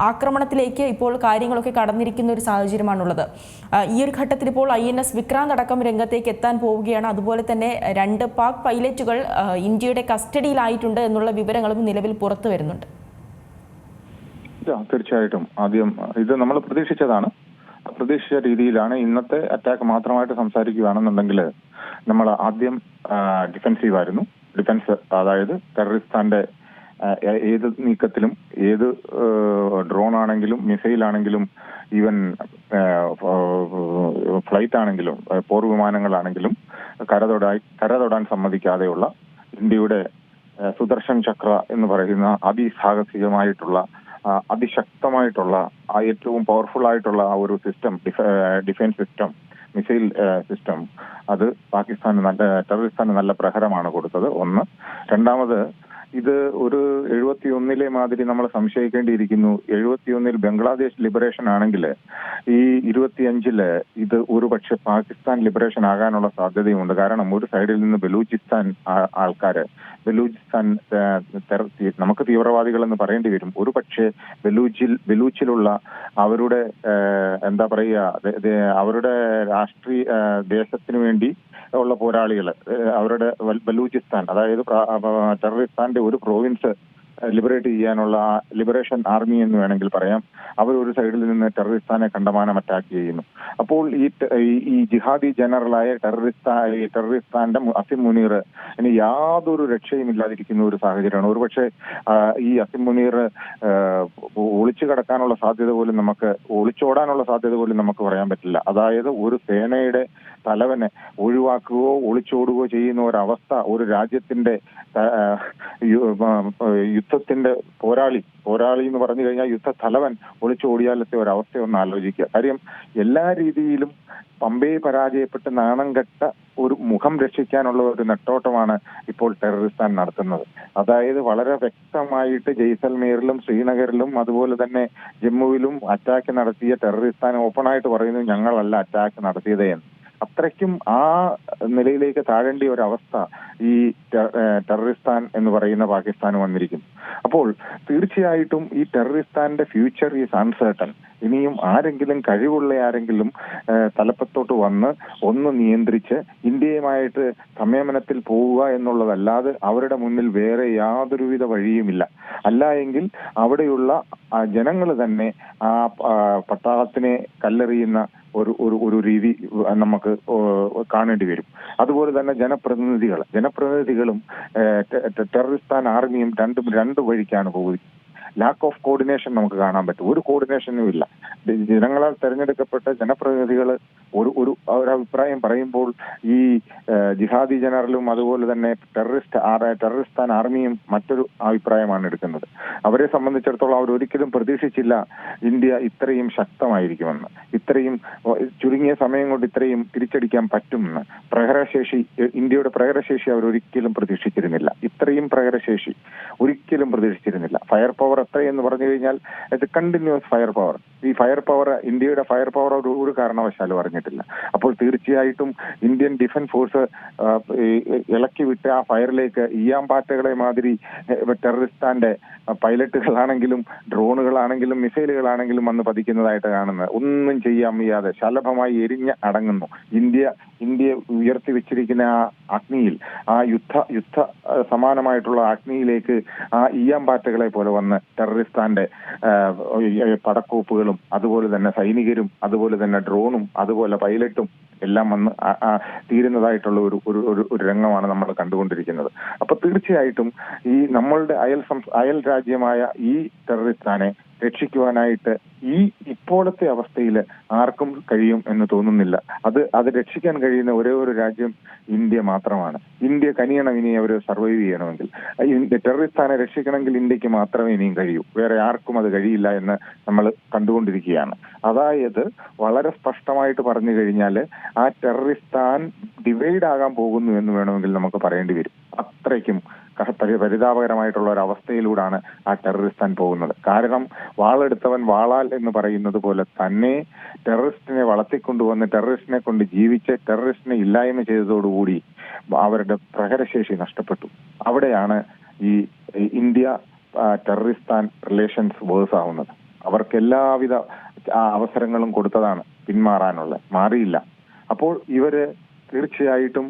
ആക്രമണത്തിലേക്ക് ഇപ്പോൾ കാര്യങ്ങളൊക്കെ കടന്നിരിക്കുന്ന ഒരു സാഹചര്യമാണുള്ളത്. ഈ ഒരു ഘട്ടത്തിൽ ഇപ്പോൾ ഐ എൻ എസ് വിക്രാന്ത് അടക്കം രംഗത്തേക്ക് എത്താൻ പോവുകയാണ്. അതുപോലെ തന്നെ രണ്ട് പാക് പൈലറ്റുകൾ ഇന്ത്യയുടെ കസ്റ്റഡിയിലായിട്ടുണ്ട് എന്നുള്ള വിവരങ്ങളും നിലവിൽ പുറത്തു വരുന്നുണ്ട്. തീർച്ചയായിട്ടും. ആദ്യം ഇത് നമ്മൾ പ്രതീക്ഷിച്ചതാണ്. പ്രതീക്ഷിച്ച രീതിയിലാണ് ഇന്നത്തെ അറ്റാക്ക് മാത്രമായിട്ട് സംസാരിക്കുകയാണെന്നുണ്ടെങ്കിൽ നമ്മൾ ആദ്യം ഡിഫെൻസീവ് ആയിരുന്നു ഡിഫൻസ് അതായത് ഏ- ഏത് നീക്കത്തിലും ഏത് ഡ്രോൺ ആണെങ്കിലും മിസൈൽ ആണെങ്കിലും ഈവൻ ഫ്ലൈറ്റ് ആണെങ്കിലും പോർ വിമാനങ്ങളാണെങ്കിലും കരതൊടാൻ കരതൊടാൻ സമ്മതിക്കാതെയുള്ള ഇന്ത്യയുടെ സുദർശൻ ചക്ര എന്ന് പറയുന്ന അതിസാഹസികമായിട്ടുള്ള അതിശക്തമായിട്ടുള്ള ഏറ്റവും പവർഫുൾ ആയിട്ടുള്ള ആ ഒരു system defence system missile system അത് പാകിസ്ഥാന് നല്ല ടെററിസ്ഥാന് നല്ല പ്രഹരമാണ് കൊടുത്തത്. ഒന്ന്. രണ്ടാമത് ഇത് ഒരു എഴുപത്തിയൊന്നിലെ മാതിരി നമ്മൾ സംശയിക്കേണ്ടിയിരിക്കുന്നു. എഴുപത്തിയൊന്നിൽ ബംഗ്ലാദേശ് ലിബറേഷൻ ആണെങ്കിൽ ഈ ഇരുപത്തിയഞ്ചിൽ ഇത് ഒരു പക്ഷെ പാകിസ്ഥാൻ ലിബറേഷൻ ആകാനുള്ള സാധ്യതയുണ്ട് കാരണം ഒരു സൈഡിൽ നിന്ന് ബലൂചിസ്ഥാൻ ആൾക്കാര് ബലൂചിസ്ഥാൻ നമുക്ക് തീവ്രവാദികൾ എന്ന് പറയേണ്ടി വരും. ഒരു പക്ഷേ ബലൂച്ചിൽ ബലൂച്ചിലുള്ള അവരുടെ എന്താ പറയുക അവരുടെ രാഷ്ട്രീയ ദേശത്തിന് വേണ്ടി ഉള്ള പോരാളികൾ അവരുടെ ബലൂചിസ്ഥാൻ അതായത് ടെററിസ്ഥാന്റെ ഒരു പ്രോവിൻസ് ലിബറേറ്റ് ചെയ്യാനുള്ള ലിബറേഷൻ ആർമി എന്ന് വേണമെങ്കിൽ പറയാം. അവർ ഒരു സൈഡിൽ നിന്ന് ടെററിസ്റ്റാനെ കണ്ടമാനം അറ്റാക്ക് ചെയ്യുന്നു. അപ്പോൾ ഈ ഈ- ജിഹാദി ജനറലായ ടെററിസ്ഥാന്റെ മു- അസിം മുനീർ ഇനി യാതൊരു രക്ഷയും ഇല്ലാതിരിക്കുന്ന ഒരു സാഹചര്യമാണ്. ഒരുപക്ഷെ ഈ അസിം മുനീർ ഒളിച്ചു കടക്കാനുള്ള സാധ്യത പോലും നമുക്ക് ഒളിച്ചോടാനുള്ള സാധ്യത പോലും നമുക്ക് പറയാൻ പറ്റില്ല. അതായത് ഒരു സേനയുടെ തലവനെ ഒഴിവാക്കുകയോ ഒളിച്ചോടുകയോ ചെയ്യുന്ന ഒരവസ്ഥ ഒരു രാജ്യത്തിന്റെ ആ, യു- ആ, യുദ്ധത്തിന്റെ പോരാളി പോരാളി എന്ന് പറഞ്ഞു കഴിഞ്ഞാൽ യുദ്ധ തലവൻ ഒളിച്ചോടിയാലത്തെ ഒരവസ്ഥയൊന്ന് ആലോചിക്കുക. കാര്യം എല്ലാ രീതിയിലും പമ്പയെ പരാജയപ്പെട്ട് നാണം കെട്ട ഒരു മുഖം രക്ഷിക്കാനുള്ള ഒരു നെട്ടോട്ടമാണ് ഇപ്പോൾ ടെററിസ്ഥാൻ നടത്തുന്നത്. അതായത് വളരെ വ്യക്തമായിട്ട് ജയ്സൽമീറിലും ശ്രീനഗറിലും അതുപോലെ തന്നെ ജമ്മുവിലും അറ്റാക്ക് നടത്തിയ ടെററിസ്ഥാൻ ഓപ്പണായിട്ട് പറയുന്നു ഞങ്ങളല്ല അറ്റാക്ക് നടത്തിയത് എന്ന്. അത്രയ്ക്കും ആ നിലയിലേക്ക് താഴേണ്ട ഒരു അവസ്ഥ ഈ ടെററിസ്ഥാൻ എന്ന് പറയുന്ന പാകിസ്ഥാൻ വന്നിരിക്കുന്നു. അപ്പോൾ തീർച്ചയായിട്ടും ഈ ടെററിസ്ഥാന്റെ ഫ്യൂച്ചർ ഈസ് അൺസേർട്ടൺ ഇനിയും ആരെങ്കിലും കഴിവുള്ള ആരെങ്കിലും തലപ്പത്തോട്ട് വന്ന് ഒന്ന് നിയന്ത്രിച്ച് ഇന്ത്യയുമായിട്ട് സംയമനത്തിൽ പോവുക എന്നുള്ളതല്ലാതെ അവരുടെ മുന്നിൽ വേറെ യാതൊരുവിധ വഴിയുമില്ല. അല്ല എങ്കിൽ അവിടെയുള്ള ജനങ്ങൾ തന്നെ ആ ആ, പട്ടാളത്തിനെ കല്ലെറിയുന്ന ഒരു ഒരു ഒരു രീതി നമുക്ക് കാണേണ്ടി വരും. അതുപോലെ തന്നെ ജനപ്രതിനിധികൾ. ജനപ്രതിനിധികളും ടെററിസ്ഥാൻ ആർമിയും രണ്ടും രണ്ട് വഴിക്കാണ് പോകുന്നത്. ലാക്ക് ഓഫ് കോർഡിനേഷൻ നമുക്ക് കാണാൻ പറ്റും. ഒരു കോർഡിനേഷനും ഇല്ല. ജനങ്ങളാൽ തെരഞ്ഞെടുക്കപ്പെട്ട ജനപ്രതിനിധികൾ ഒരു ഒരു അഭിപ്രായം പറയുമ്പോൾ ഈ ജിഹാദി ജനറലും അതുപോലെ തന്നെ ടെററിസ്റ്റ് ടെററിസ്റ്റ് ടെററിസ്ഥാൻ ആർമിയും മറ്റൊരു അഭിപ്രായമാണ് എടുക്കുന്നത്. അവരെ സംബന്ധിച്ചിടത്തോളം അവർ ഒരിക്കലും പ്രതീക്ഷിച്ചില്ല ഇന്ത്യ ഇത്രയും ശക്തമായിരിക്കുമെന്ന്. ഇത്രയും ചുരുങ്ങിയ സമയം കൊണ്ട് ഇത്രയും തിരിച്ചടിക്കാൻ പറ്റുമെന്ന്. പ്രഹരശേഷി ഇന്ത്യയുടെ പ്രഹരശേഷി അവർ ഒരിക്കലും പ്രതീക്ഷിച്ചിരുന്നില്ല. ഇത്രയും പ്രഹരശേഷി ഒരിക്കലും പ്രതീക്ഷിച്ചിരുന്നില്ല. ഫയർ പവർ എത്രയെന്ന് പറഞ്ഞു കഴിഞ്ഞാൽ ഇത് കണ്ടിന്യൂസ് ഫയർ പവർ ഈ ഫയർ പവർ ഇന്ത്യയുടെ ഫയർ പവർ ഒരു ഒരു കാരണവശാലും അറിഞ്ഞിട്ടില്ല. അപ്പോൾ തീർച്ചയായിട്ടും ഇന്ത്യൻ ഡിഫൻസ് ഫോഴ്സ് ഇളക്കി വിട്ട് ആ ഫയറിലേക്ക് ഈയാമ്പാറ്റകളെ മാതിരി ടെററിസ്റ്റാന്റെ പൈലറ്റുകളാണെങ്കിലും ഡ്രോണുകളാണെങ്കിലും മിസൈലുകളാണെങ്കിലും വന്ന് പതിക്കുന്നതായിട്ട് കാണുന്നത്. ഒന്നും ചെയ്യാൻ വയ്യാതെ ശലഭമായി എരിഞ്ഞ് അടങ്ങുന്നു. ഇന്ത്യ ഇന്ത്യ ഉയർത്തി വെച്ചിരിക്കുന്ന ആ അഗ്നിയിൽ ആ യുദ്ധ യുദ്ധ സമാനമായിട്ടുള്ള അഗ്നിയിലേക്ക് ആ ഈയാമ്പാറ്റകളെ പോലെ വന്ന് ടെററിസ്റ്റാന്റെ ആ, ഈ അതുപോലെ തന്നെ സൈനികരും അതുപോലെ തന്നെ ഡ്രോണും അതുപോലെ പൈലറ്റും എല്ലാം വന്ന് തീരുന്നതായിട്ടുള്ള ഒരു ഒരു ഒരു രംഗമാണ് നമ്മൾ കണ്ടുകൊണ്ടിരിക്കുന്നത്. അപ്പൊ തീർച്ചയായിട്ടും ഈ നമ്മളുടെ അയൽ അയൽ രാജ്യമായ ഈ ടെററിസ്ഥാനെ രക്ഷിക്കുവാനായിട്ട് ഈ ഇപ്പോഴത്തെ അവസ്ഥയിൽ ആർക്കും കഴിയും എന്ന് തോന്നുന്നില്ല. അത് അത് രക്ഷിക്കാൻ കഴിയുന്ന ഒരേ ഒരു രാജ്യം ഇന്ത്യ മാത്രമാണ്. ഇന്ത്യ കനിയണം ഇനി അവർ സർവൈവ് ചെയ്യണമെങ്കിൽ. ടെററിസ്ഥാനെ രക്ഷിക്കണമെങ്കിൽ ഇന്ത്യയ്ക്ക് മാത്രമേ ഇനിയും കഴിയൂ. വേറെ ആർക്കും അത് കഴിയില്ല എന്ന് നമ്മൾ കണ്ടുകൊണ്ടിരിക്കുകയാണ്. അതായത് വളരെ സ്പഷ്ടമായിട്ട് പറഞ്ഞു കഴിഞ്ഞാൽ ആ ടെററിസ്ഥാൻ ഡിവൈഡ് ആകാൻ പോകുന്നു എന്ന് വേണമെങ്കിൽ നമുക്ക് പറയേണ്ടി വരും. അത്രയ്ക്കും പരിതാപകരമായിട്ടുള്ള ഒരു അവസ്ഥയിലൂടെയാണ് ആ ടെററിസ്റ്റാൻ പോകുന്നത്. കാരണം വാളെടുത്തവൻ വാളാൽ എന്ന് പറയുന്നത് പോലെ തന്നെ ടെററിസ്റ്റിനെ വളർത്തിക്കൊണ്ടുവന്ന് ടെററിസ്റ്റിനെ കൊണ്ട് ജീവിച്ച് ടെററിസ്റ്റിനെ ഇല്ലായ്മ ചെയ്തതോടുകൂടി അവരുടെ പ്രഹരശേഷി നഷ്ടപ്പെട്ടു. അവിടെയാണ് ഈ ഇന്ത്യ ടെററിസ്ഥാൻ റിലേഷൻസ് വേഴ്സ് ആവുന്നത്. അവർക്ക് എല്ലാവിധ അവസരങ്ങളും കൊടുത്തതാണ് പിന്മാറാനുള്ള. മാറിയില്ല. അപ്പോൾ ഇവർ തീർച്ചയായിട്ടും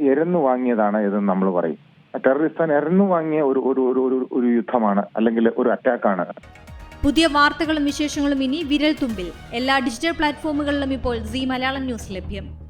എരന്നു വാങ്ങിയതാണ് ഇതെന്ന് നമ്മൾ പറയും. ടെററിസ്ഥാൻ എറിഞ്ഞു വാങ്ങിയ ഒരു ഒരു ഒരു- ഒരു യുദ്ധമാണ് അല്ലെങ്കിൽ ഒരു അറ്റാക്കാണ്. പുതിയ വാർത്തകളും വിശേഷങ്ങളും ഇനി വിരൽ തുമ്പിൽ എല്ലാ ഡിജിറ്റൽ പ്ലാറ്റ്ഫോമുകളിലും ഇപ്പോൾ സി മലയാളം ന്യൂസ് ലഭ്യം.